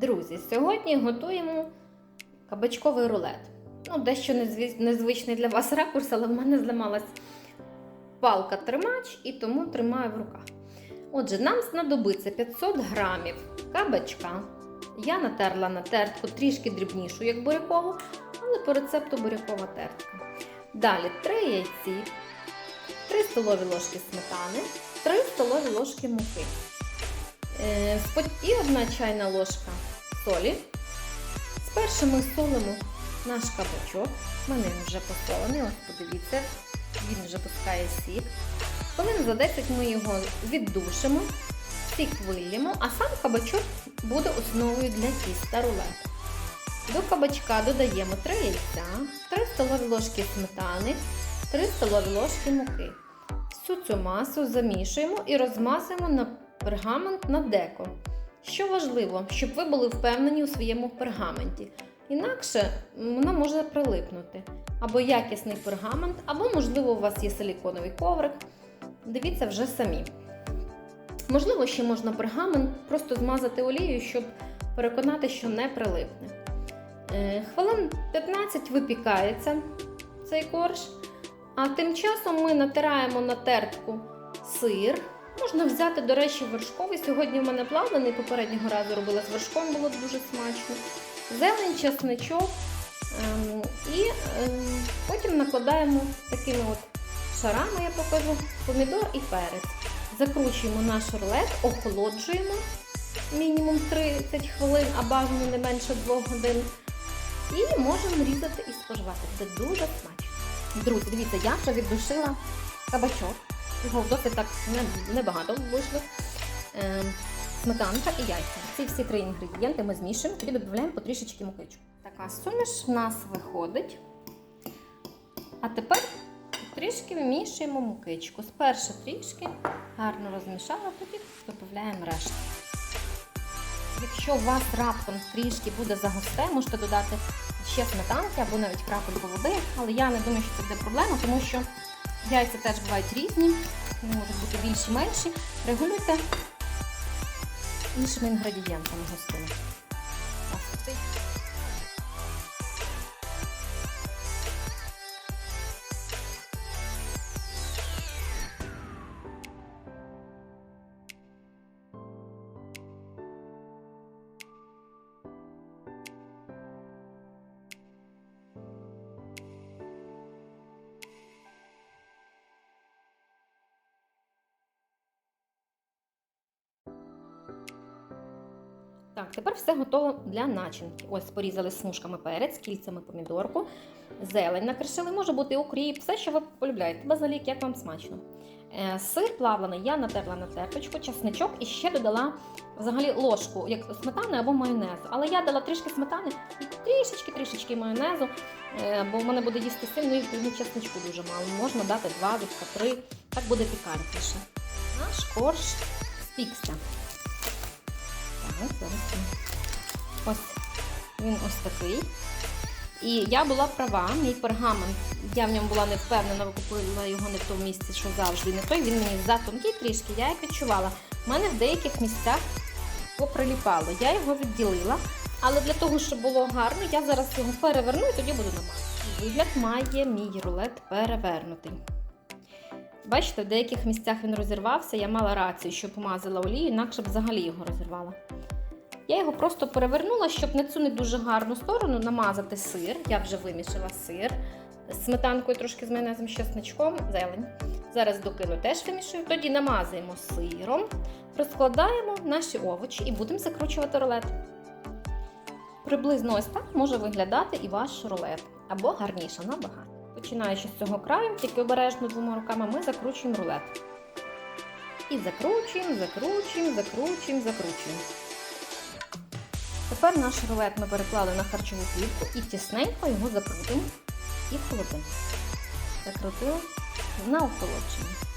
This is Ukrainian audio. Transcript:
Друзі, сьогодні готуємо кабачковий рулет. Ну, дещо незвичний для вас ракурс, але в мене зламалась палка тримач і тому тримаю в руках. Отже, нам знадобиться 500 грамів кабачка. Я натерла на тертку трішки дрібнішу, як бурякову, але по рецепту бурякова тертка. Далі 3 яйці, 3 столові ложки сметани, 3 столові ложки муки. Е, І одна чайна ложка солі. Спершу ми солимо наш кабачок. У мене він вже посолений, ось подивіться, він вже пускає сік. Хвилин за 10 ми його віддушимо, сік вильємо, а сам кабачок буде основою для тіста рулет. До кабачка додаємо 3 яйця, 3 столові ложки сметани, 3 столові ложки муки. Всю цю масу замішуємо і розмазуємо на пергамент на деко. Що важливо, щоб ви були впевнені у своєму пергаменті. Інакше воно може прилипнути. Або якісний пергамент, або, можливо, у вас є силіконовий коврик. Дивіться вже самі. Можливо, ще можна пергамент просто змазати олією, щоб переконати, що не прилипне. Е, Хвилин 15 випікається цей корж. А тим часом ми натираємо на тертку сир. Можна взяти, до речі, вершковий. Сьогодні в мене плавлений, попереднього разу робила з вершком, було дуже смачно. Зелень, чесничок. Ем, і ем, потім накладаємо такими от шарами, я покажу, помідор і перець. Закручуємо наш рулет, охолоджуємо мінімум 30 хвилин, а бажано не менше 2 годин. І можемо різати і споживати. Це дуже смачно. Друзі, дивіться, я вже віддушила кабачок. Його досить так не- вийшло. Ем, сметанка і яйця. Ці всі три інгредієнти ми змішуємо, тоді додаємо потрішечки мукичку. Така суміш в нас виходить. А тепер трішки вмішуємо мукичку. Спершу трішки гарно розмішала, тоді додаємо решту. Якщо у вас раптом трішки буде загусте, можете додати ще сметанки або навіть крапельку води, але я не думаю, що це буде проблема, тому що яйця теж бувають різні, можуть бути більші, менші. Регулюйте іншими інгредієнтами густими. Так, тепер все готово для начинки. Ось порізали смужками перець, кільцями помідорку, зелень накришили, може бути укріп, все, що ви полюбляєте, базилік, як вам смачно. Е, Сир плавлений я натерла на терточку, часничок і ще додала взагалі ложку, як сметани або майонезу. Але я дала трішки сметани і трішечки-трішечки майонезу, е, бо в мене буде їсти сильно і ну, часничку дуже мало. Можна дати два три, так буде пікантніше. Наш корж спікся. Зараз. Ось він ось такий. І я була права, мій пергамент, я в ньому була не впевнена, купила його не в тому місці, що завжди не той. Він мені затонкий трішки, я як відчувала. У мене в деяких місцях поприліпало. Я його відділила. Але для того, щоб було гарно, я зараз його переверну і тоді буду намазати. Вигляд має мій рулет перевернутий. Бачите, в деяких місцях він розірвався, я мала рацію, що помазала олію, інакше б взагалі його розірвала. Я його просто перевернула, щоб на цю не дуже гарну сторону намазати сир. Я вже вимішала сир з сметанкою, трошки з майонезом, з чесничком, зелень. Зараз докину теж вимішую. Тоді намазуємо сиром, розкладаємо наші овочі і будемо закручувати рулет. Приблизно ось так може виглядати і ваш рулет, або гарніше набагато. Починаючи з цього краю, тільки обережно двома руками ми закручуємо рулет. І закручуємо, закручуємо, закручуємо, закручуємо. Тепер наш рулет ми переклали на харчову плівку і тісненько його закрутимо і холодимо. Закрутили на охолодження.